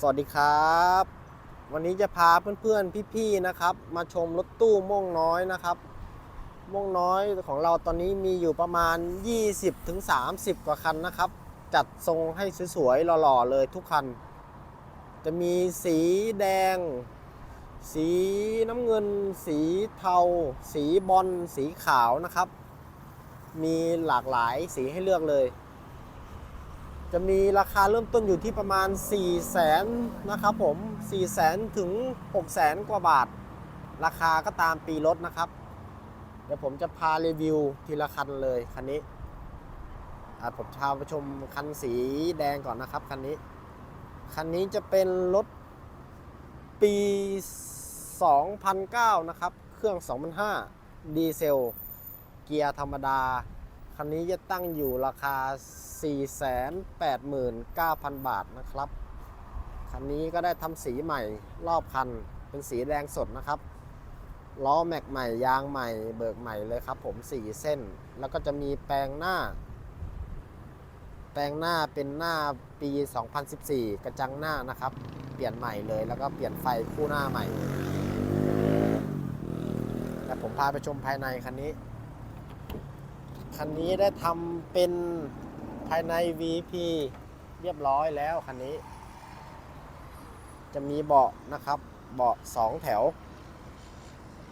สวัสดีครับ วันนี้จะพาเพื่อนๆพี่ๆนะครับ มาชมรถตู้ม่วงน้อยนะครับ ม่วงน้อยของเราตอนนี้มีอยู่ประมาณ 20-30 กว่าคันนะครับ จัดทรงให้สวยๆหล่อๆเลยทุกคัน จะมีสีแดง สีน้ำเงิน สีเทา สีบอลสีขาวนะครับ มีหลากหลายสีให้เลือกเลย จะมีราคาเริ่มต้นอยู่ที่ประมาณ 4 0 0แสนนะครับผม4 0 0แสนถึง 6 0แสนกว่าบาท ราคาก็ตามปีรถนะครับ เดี๋ยวผมจะพารีวิวทีละคันเลยคันนี้อะผมพาไปชมคันสีแดงก่อนนะครับคันนี้ คันนี้จะเป็นรถปี 2009 นะครับ เครื่อง 2005 ดีเซล เกียร์ธรรมดา คันนี้จะตั้งอยู่ราคา 489,000 บาทนะครับ คันนี้ก็ได้ทำสีใหม่รอบคันเป็นสีแดงสดนะครับ ล้อแม็กใหม่ยางใหม่เบิกใหม่เลยครับผม 4 เส้น แล้วก็จะมีแปลงหน้า แปลงหน้าเป็นหน้าปี 2014 กระจังหน้านะครับ เปลี่ยนใหม่เลยแล้วก็เปลี่ยนไฟคู่หน้าใหม่แต่ผมพาไปชมภายในคันนี้ คันนี้ได้ทำเป็นภายใน VP เรียบร้อยแล้วคันนี้ จะมีเบาะนะครับเบาะสองแถว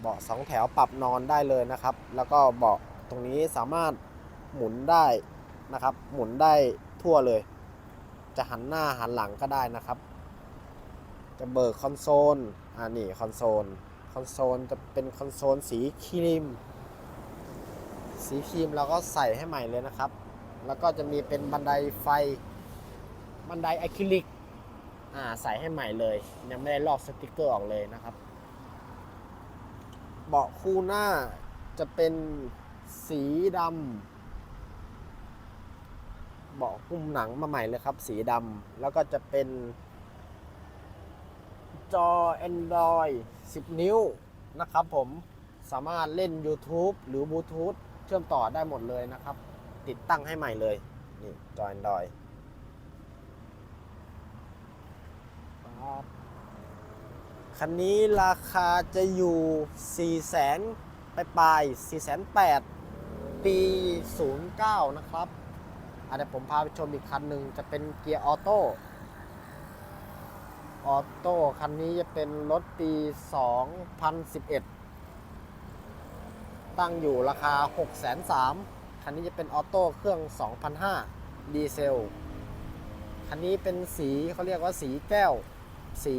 เบาะสองแถวปรับนอนได้เลยนะครับ แล้วก็เบาะตรงนี้สามารถหมุนได้นะครับ หมุนได้ทั่วเลย จะหันหน้าหันหลังก็ได้นะครับ จะเบิกคอนโซลอ่านี่คอนโซลคอนโซลจะเป็นคอนโซลสีครีม สีครีมเราก็ใส่ให้ใหม่เลยนะครับ แล้วก็จะมีเป็นบันไดไฟ บันไดอะคริลิก อ่าใส่ให้ใหม่เลย ยังไม่ได้ลอกสติกเกอร์ออกเลยนะครับ เบาะคู่หน้าจะเป็นสีดำ เบาะหุ้มหนังมาใหม่เลยครับ สีดำ แล้วก็จะเป็นจอ Android 10 นิ้วนะครับผมสามารถเล่น YouTube หรือ Bluetooth ชื่อมต่อได้หมดเลยนะครับ ติดตั้งให้ใหม่เลย นี่จอ Android ครับคันนี้ราคาจะอยู่ 4 0 0แสนปลายปลาย4 0 0 0 8ปี 09 นะครับอะเดี๋ยวผมพาไปชมอีกคันหนึ่งจะเป็นเกียร์ออโต้ออโต้คันนี้จะเป็นรถปี 2011 ตั้งอยู่ราคา 6 3 0 0 0คันนี้จะเป็นออโต้เครื่อง 2005 ดีเซล คันนี้เป็นสีเขาเรียกว่าสีแก้ว สี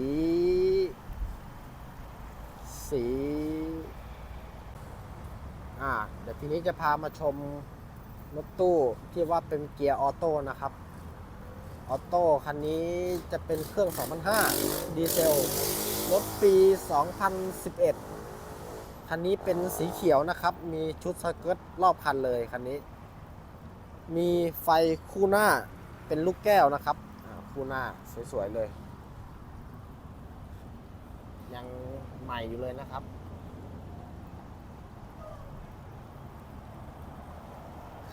สี อ่า เดี๋ยวทีนี้จะพามาชมรถตู้ที่ว่าเป็นเกียร์ออโต้นะครับ ออโต้คันนี้จะเป็นเครื่อง 2005 ดีเซล รถปี 2011 คันนี้เป็นสีเขียวนะครับ มีชุดสเกิร์ตรอบคันเลยคันนี้ มีไฟคู่หน้าเป็นลูกแก้วนะครับ คู่หน้าสวยๆเลย ยังใหม่อยู่เลยนะครับ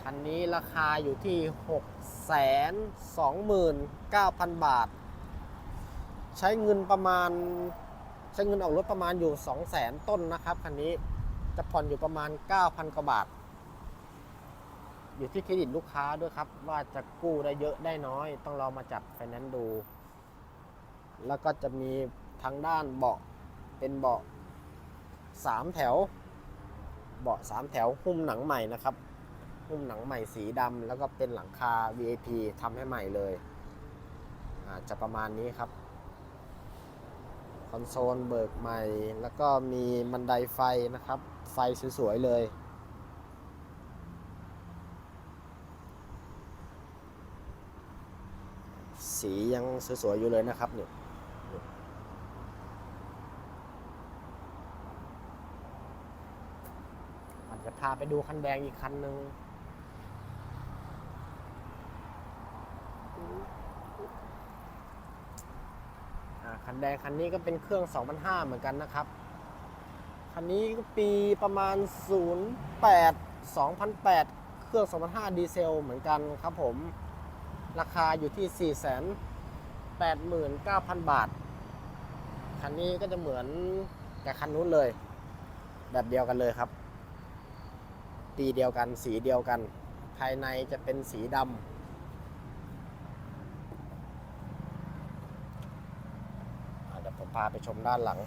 คันนี้ราคาอยู่ที่ 629,000 บาท ใช้เงินประมาณ ใช้เงินออกรถประมาณอยู่ 200,000 ต้นนะครับคันนี้จะผ่อนอยู่ประมาณ 9,000 กว่าบาท อยู่ที่เครดิตลูกค้าด้วยครับ ว่าจะกู้ได้เยอะได้น้อย ต้องรอมาจัดไฟแนนซ์ดู แล้วก็จะมีทางด้านเบาะเป็นเบาะสามแถว เบาะสามแถวหุ้มหนังใหม่นะครับ หุ้มหนังใหม่สีดำแล้วก็เป็นหลังคา VIP ทำให้ใหม่เลยจะประมาณนี้ครับ คอนโซลเบิกใหม่ แล้วก็มีบันไดไฟนะครับ ไฟสวยๆเลยสียังสวยๆอยู่เลยนะครับเนี่ยอาจจะพาไปดูคันแดงอีกคันหนึ่ง คันแดงคันนี้ก็เป็นเครื่อง2005เหมือนกันนะครับ คันนี้ก็ปีประมาณ 08 2008 เครื่อง2005ดีเซลเหมือนกันครับผม ราคาอยู่ที่ 489,000 บาท คันนี้ก็จะเหมือนกับคันนู้นเลย แบบเดียวกันเลยครับปีเดียวกัน สีเดียวกัน ภายในจะเป็นสีดำอ่าเดี๋ยว ผมพาไปชมด้านหลัง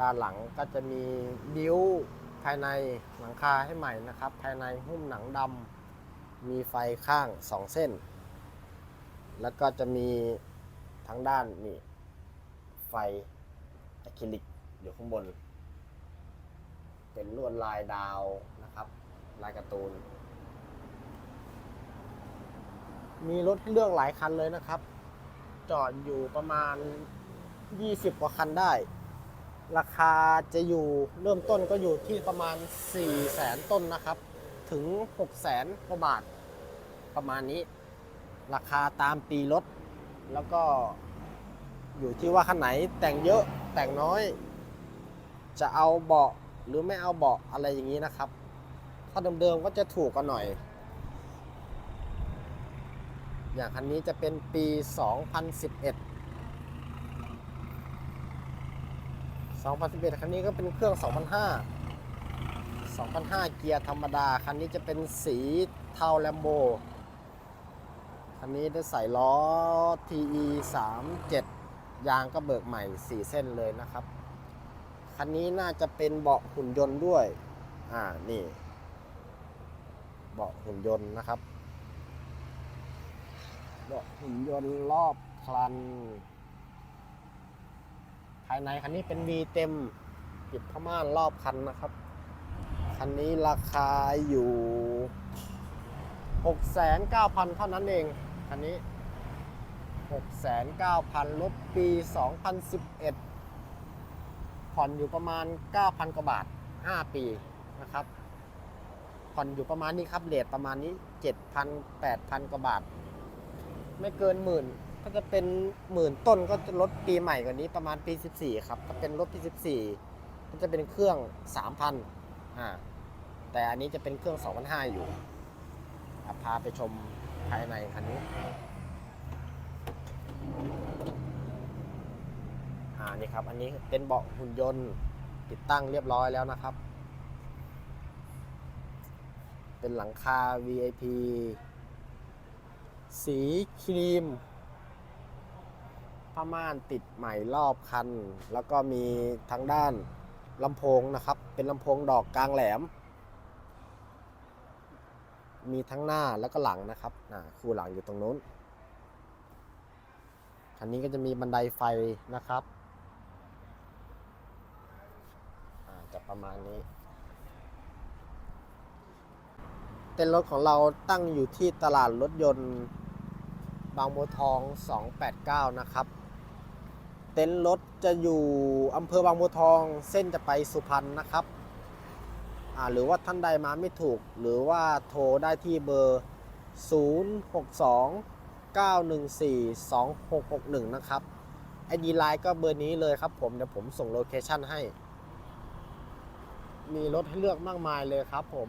ด้านหลังก็จะมีบิ้วภายในหลังคาให้ใหม่นะครับ ภายในหุ้มหนังดำมีไฟข้างสองเส้น แล้วก็จะมีทั้งด้านนี่ไฟอะคริลิกอยู่ข้างบน เป็นลวดลายดาวนะครับ ลายการ์ตูน มีรถให้เลือกหลายคันเลยนะครับ จอดอยู่ประมาณ 20 กว่าคันได้ ราคาจะอยู่เริ่มต้นก็อยู่ที่ประมาณ 4 แสนต้นนะครับ ถึง 6 แสนกว่าบาท ประมาณนี้ ราคาตามปีรถ แล้วก็อยู่ที่ว่าคันไหนแต่งเยอะแต่งน้อย จะเอาเบาะหรือไม่เอาเบาะอะไรอย่างนี้นะครับ ถ้าเดิมๆก็จะถูกกว่าหน่อย อย่างคันนี้จะเป็นปี 2011 2011 คันนี้ก็เป็นเครื่อง 2005 2005 เกียร์ธรรมดา คันนี้จะเป็นสีเทาแลมโบ คันนี้ได้ใส่ล้อ TE 37 ยางก็เบิกใหม่ 4 เส้นเลยนะครับ คันนี้น่าจะเป็นเบาะหุ่นยนต์ด้วย อ่า นี่ เบาะหุ่นยนต์นะครับ หุ่นยนต์รอบคลัน ภายในคันนี้เป็น V เต็มปิดผ้าม่านรอบคันนะครับ คันนี้ราคาอยู่ 6,900เท่านั้นเอง คันนี้ 6,900รถปี 2011 ผ่อนอยู่ประมาณ 9,000 กว่าบาท 5 ปีนะครับ ผ่อนอยู่ประมาณนี้ครับเลทประมาณนี้ 7,000 8,000 กว่าบาท ไม่เกินหมื่นถ้าจะเป็นหมื่นต้นก็จะลดปีใหม่กว่านี้ประมาณปี 14 ครับถ้าเป็นรถปี 14ก็จะเป็นเครื่อง 3,000อ่าแต่อันนี้จะเป็นเครื่อง 2,500 อยู่อะพาไปชมภายในคันนี้อ่านี่ครับ อันนี้เป็นเบาะหุ่นยนต์ติดตั้งเรียบร้อยแล้วนะครับ เป็นหลังคา VIP สีครีมผ้าม่านติดใหม่รอบคัน แล้วก็มีทางด้านลำโพงนะครับ เป็นลำโพงดอกกลางแหลม มีทั้งหน้าแล้วก็หลังนะครับคู่หลังอยู่ตรงนู้น คันนี้ก็จะมีบันไดไฟนะครับจะประมาณนี้ เต้นรถของเราตั้งอยู่ที่ตลาดรถยนต์ บางบัวทอง 289 นะครับ เต็นท์รถจะอยู่อำเภอบางบัวทอง เส้นจะไปสุพรรณนะครับหรือว่าท่านใดมาไม่ถูก หรือว่าโทรได้ที่เบอร์ 062 914 2661 นะครับไอดีไลน์ก็เบอร์นี้เลยครับผม เดี๋ยวผมส่งโลเคชั่นให้ มีรถให้เลือกมากมายเลยครับผม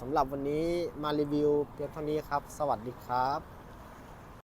สำหรับวันนี้มารีวิวเพียงเท่านี้ครับ สวัสดีครับ